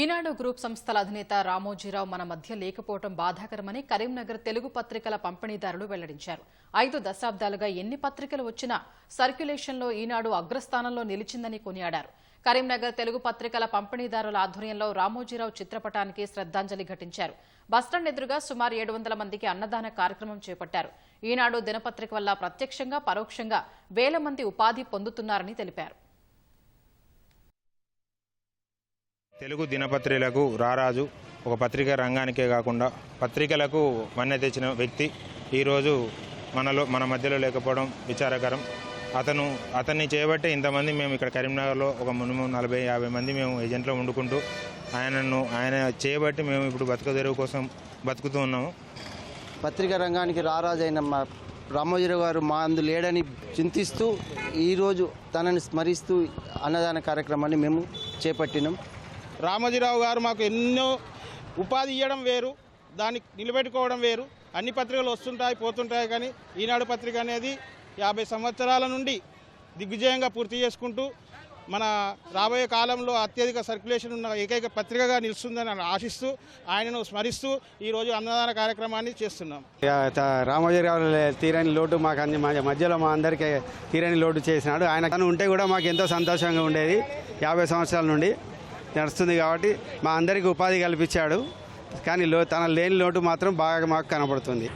ఈనాడు group సంస్థల అధినేత రామోజీరావు మన మధ్య లేకపోవడం బాధాకరమని కరీంనగర్ తెలుగు పత్రికల పంపిణీదారులు వెల్లడించారు. ఐదు దశాబ్దాలుగా ఎన్ని పత్రికలు వచ్చినా సర్క్యులేషన్లో ఈనాడు అగ్రస్థానంలో నిలిచిందని కొనియాడారు. కరీంనగర్ తెలుగు పత్రికల పంపిణీదారుల ఆధ్వర్యంలో రామోజీరావు చిత్రపటానికి శ్రద్ధాంజలి ఘటించారు. బస్టాండ్ ఎదురుగా సుమారు ఏడు వందల మందికి అన్నదాన కార్యక్రమం చేపట్టారు. ఈనాడు దినపత్రిక వల్ల ప్రత్యక్షంగా పరోక్షంగా వేల మంది ఉపాధి పొందుతున్నారని తెలిపారు. తెలుగు దినపత్రికలకు రారాజు. ఒక పత్రికా రంగానికే కాకుండా పత్రికలకు మన్నె తెచ్చిన వ్యక్తి. ఈరోజు మనలో మన మధ్యలో లేకపోవడం విచారకరం. అతను అతన్ని చేయబట్టే ఇంతమంది మేము ఇక్కడ కరీంనగర్లో ఒక మినిమం నలభై యాభై మంది మేము ఏజెంట్లో వండుకుంటూ ఆయనను ఆయన చేయబట్టి మేము ఇప్పుడు బతుకదెరువు కోసం బతుకుతూ ఉన్నాము. పత్రికా రంగానికి రారాజైన మా రామోజీరావు గారు మా అందు లేడని చింతిస్తూ ఈరోజు తనని స్మరిస్తూ అన్నదాన కార్యక్రమాన్ని మేము చేపట్టినాం. రామోజీరావు గారు మాకు ఎన్నో ఉపాధి ఇవ్వడం వేరు దాన్ని నిలబెట్టుకోవడం వేరు. అన్ని పత్రికలు వస్తుంటాయి పోతుంటాయి కానీ ఈనాడు పత్రిక అనేది యాభై సంవత్సరాల నుండి దిగ్విజయంగా పూర్తి చేసుకుంటూ మన రాబోయే కాలంలో అత్యధిక సర్క్యులేషన్ ఉన్న ఏకైక పత్రికగా నిలుస్తుందని ఆశిస్తూ ఆయనను స్మరిస్తూ ఈరోజు అన్నదాన కార్యక్రమాన్ని చేస్తున్నాం. రామోజీరావు తీరని లోటు మాకు అన్ని మా మధ్యలో మా అందరికీ తీరని లోటు చేసినాడు. ఆయన తను ఉంటే కూడా మాకు ఎంతో సంతోషంగా ఉండేది యాభై సంవత్సరాల నుండి. నడుస్తుంది కాబట్టి మా అందరికీ ఉపాధి కల్పించాడు. కానీ లో తన లేని లోటు మాత్రం బాగా మాకు కనబడుతుంది.